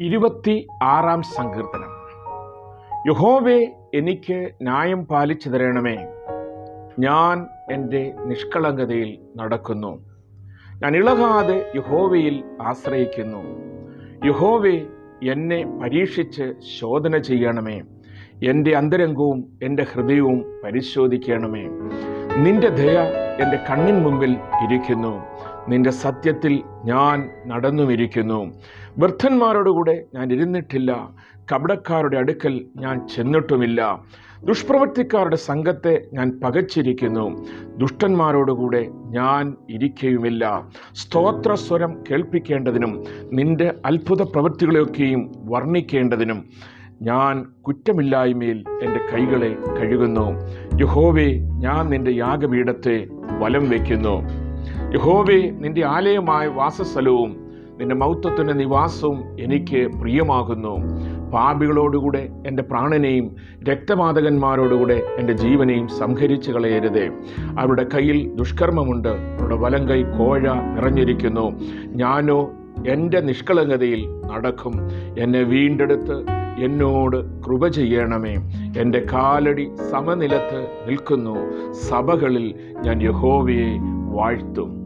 ഇരുപത്തി ആറാം സങ്കീർത്തനം. യഹോവേ എനിക്ക് ന്യായം പാലിച്ചു തരണമേ. ഞാൻ എന്റെ നിഷ്കളങ്കതയിൽ നടക്കുന്നു. ഞാൻ ഇളകാതെ യഹോവയിൽ ആശ്രയിക്കുന്നു. യഹോവേ എന്നെ പരീക്ഷിച്ച് ശോധന ചെയ്യണമേ. എന്റെ അന്തരംഗവും എന്റെ ഹൃദയവും പരിശോധിക്കണമേ. നിന്റെ ദയ എന്റെ കണ്ണിൻ മുമ്പിൽ ഇരിക്കുന്നു. നിന്റെ സത്യത്തിൽ ഞാൻ നടന്നുമിരിക്കുന്നു. വൃദ്ധന്മാരോടുകൂടെ ഞാൻ ഇരുന്നിട്ടില്ല. കപടക്കാരുടെ അടുക്കൽ ഞാൻ ചെന്നിട്ടുമില്ല. ദുഷ്പ്രവൃത്തിക്കാരുടെ സംഘത്തെ ഞാൻ പകച്ചിരിക്കുന്നു. ദുഷ്ടന്മാരോടുകൂടെ ഞാൻ ഇരിക്കുകയുമില്ല സ്തോത്രസ്വരം കേൾപ്പിക്കേണ്ടതിനും നിന്റെ അത്ഭുത പ്രവൃത്തികളെയൊക്കെയും വർണിക്കേണ്ടതിനും ഞാൻ കുറ്റമില്ലായ്മയിൽ എന്റെ കൈകളെ കഴുകുന്നു. യഹോവേ ഞാൻ നിന്റെ യാഗപീഠത്തെ വലം വയ്ക്കുന്നു. യഹോവേ നിന്റെ ആലയമായ വാസസ്ഥലവും നിന്റെ മൗത്വത്തിന്റെ നിവാസവും എനിക്ക് പ്രിയമാകുന്നു. പാപികളോടുകൂടെ എന്റെ പ്രാണനെയും രക്തപാതകന്മാരോടുകൂടെ എന്റെ ജീവനെയും സംഹരിച്ചു കളയരുതേ. അവരുടെ കയ്യിൽ ദുഷ്കർമ്മമുണ്ട്. അവരുടെ വലം കൈ കോഴ നിറഞ്ഞിരിക്കുന്നു. ഞാനോ എന്റെ നിഷ്കളങ്കതയിൽ നടക്കും. എന്നെ വീണ്ടെടുത്ത് എന്നോട് കൃപ ചെയ്യണമേ. എന്റെ കാലടി സമനിലത്ത് നിൽക്കുന്നു. സഭകളിൽ ഞാൻ യഹോവയെ വാഴ്ത്തും.